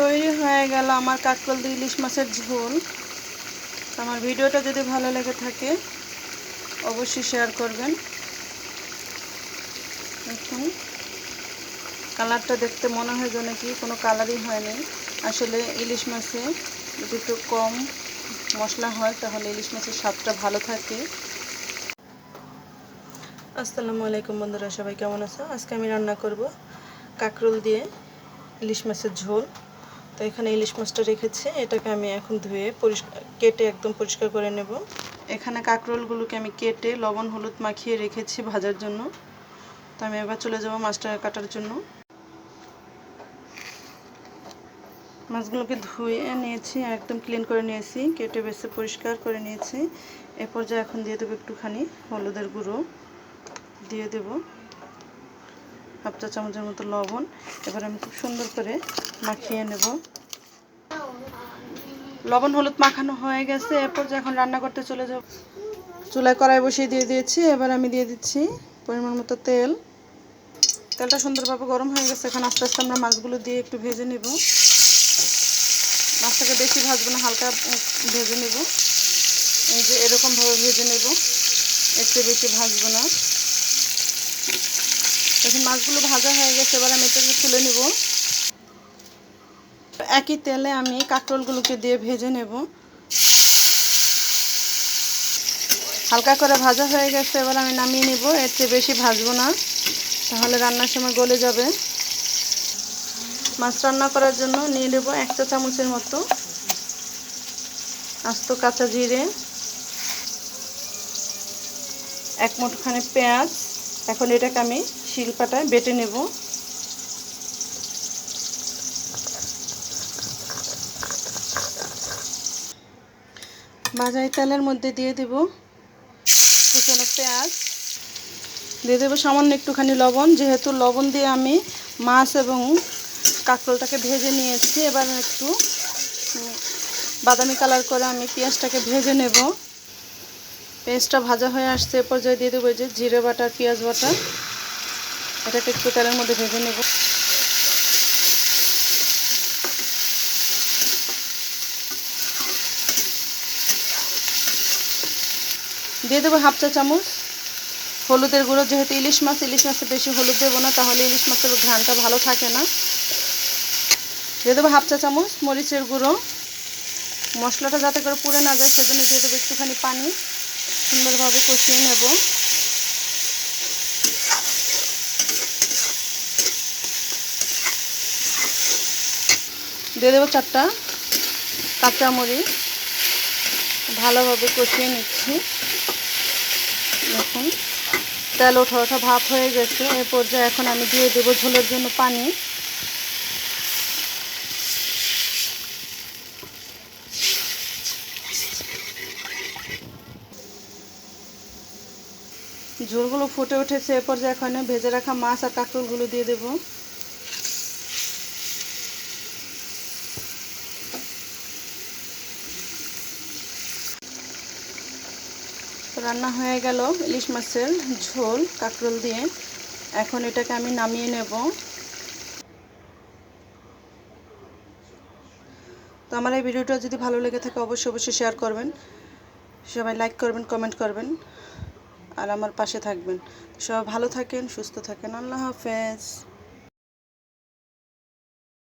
তৈরি হয়ে গেল আমার কাকল দিয়ে ইলিশ মাছের ঝোল। আমার ভিডিওটা যদি ভালো লেগে থাকে, অবশ্যই শেয়ার করবেন। দেখুন, কালারটা দেখতে মনে হয় যে নাকি কোনো কালারই হয়নি আসলে ইলিশ মাছে যদি একটু কম মশলা হয়, তাহলে ইলিশ মাছের স্বাদটা ভালো থাকে। আসসালামু আলাইকুম বন্ধুরা, সবাই কেমন আছো? আজকে আমি রান্না করব কাকরোল দিয়ে ইলিশ মাছের ঝোল। তো এখানে ইলিশ মাছটা রেখেছি, এটাকে আমি এখন ধুয়ে পরিষ্কার, কেটে একদম পরিষ্কার করে নেব। এখানে কাঁকরোলগুলোকে আমি কেটে লবণ, হলুদ মাখিয়ে রেখেছি ভাজার জন্য। তো আমি এবার চলে যাব মাছটা কাটার জন্য। মাছগুলোকে ধুয়ে নিয়েছি একদম ক্লিন করে নিয়েছি, কেটে বেছে পরিষ্কার করে নিয়েছি। এ পর্যায়ে এখন দিয়ে দেবো একটুখানি হলুদের গুঁড়ো, দিয়ে দেব। হাফ চা চামচের মতো লবণ। এবার আমি খুব সুন্দর করে মাখিয়ে নেব। লবণ হলুদ মাখানো হয়ে গেছে, এরপর যখন রান্না করতে চলে যাব। চুলায় কড়াই বসিয়ে দিয়ে দিয়েছি, এবার আমি দিয়ে দিচ্ছি পরিমাণ মতো তেল। তেলটা সুন্দরভাবে গরম হয়ে গেছে, এখন আস্তে আস্তে আমরা মাছগুলো দিয়ে একটু ভেজে নেব। মাছটাকে বেশি ভাজবো না, হালকা ভেজে নেব। এই যে এরকমভাবে ভেজে নেব চেয়ে বেশি ভাজবো না। এখন মাছগুলো ভাজা হয়ে গেছে, এবার আমি এটাকে তুলে নেব। একই তেলে আমি কাঁকরোলগুলোকে দিয়ে ভেজে নেব। হালকা করে ভাজা হয়ে গেছে, এবার আমি নামিয়ে নেব, এর চেয়ে বেশি ভাজবো না। তাহলে রান্নার সময় গলে যাবে। মাছ রান্না করার জন্য নিয়ে নেব এক চা চামচের মতো আস্ত কাঁচা জিরে, এক মুঠখানি পেঁয়াজ। এখন এটাকে আমি শিলপাটায় বেটে নেব। ভাজাই তেলের মধ্যে দিয়ে দেব কুচনো পেঁয়াজ। দিয়ে দেবো সামান্য একটুখানি লবণ, যেহেতু লবণ দিয়ে আমি মাছ এবং কাঁকরোলটাকে ভেজে নিয়েছি, এবার একটু বাদামি কালার করে আমি পেঁয়াজটাকে ভেজে নেব। পেঁয়াজটা ভাজা হয়ে আসছে, এ পর্যায়ে দিয়ে দেবো যে জিরে বাটা, পেঁয়াজ বাটা। এটাকে একটু তেলের মধ্যে ভেজে নেব। দিয়ে দেবো হাফ চা চামচ। হলুদের গুঁড়ো, যেহেতু ইলিশ মাছ, ইলিশ মাছে বেশি হলুদ দেবো না, তাহলে ইলিশ মাছের ঘ্রানটা ভালো থাকে না। দিয়ে দেবো হাফ চা চামচ মরিচের গুঁড়ো। মশলাটা যাতে করে পুড়ে না যায়, সেজন্য দিয়ে দেবো একটুখানি পানি। সুন্দরভাবে কষিয়ে নেব। দিয়ে দেবো চারটা কাঁচামরিচ। ভালোভাবে কষিয়ে নিচ্ছি। দেখুন তেল ওঠা ওঠা ভাপ হয়ে গেছে। এ পর্যায়ে এখন আমি দিয়ে দেবো ঝোলের জন্য পানি। ঝোলগুলো ফুটে উঠেছে। এ পর্যায়ে এখানে ভেজে রাখা মাছ আর কাঁকরোলগুলো দিয়ে দেব। রান্না হয়ে গেল, ইলিশ মাছের ঝোল, কাঁকরোল দিয়ে। এখন এটাকে আমি নামিয়ে নেব। তো আমার এই ভিডিওটা যদি ভালো লেগে থাকে, অবশ্যই অবশ্যই শেয়ার করবেন। সবাই লাইক করবেন কমেন্ট করবেন, আর আমার পাশে থাকবেন। সবাই ভালো থাকেন, সুস্থ থাকেন। আল্লাহ হাফেজ।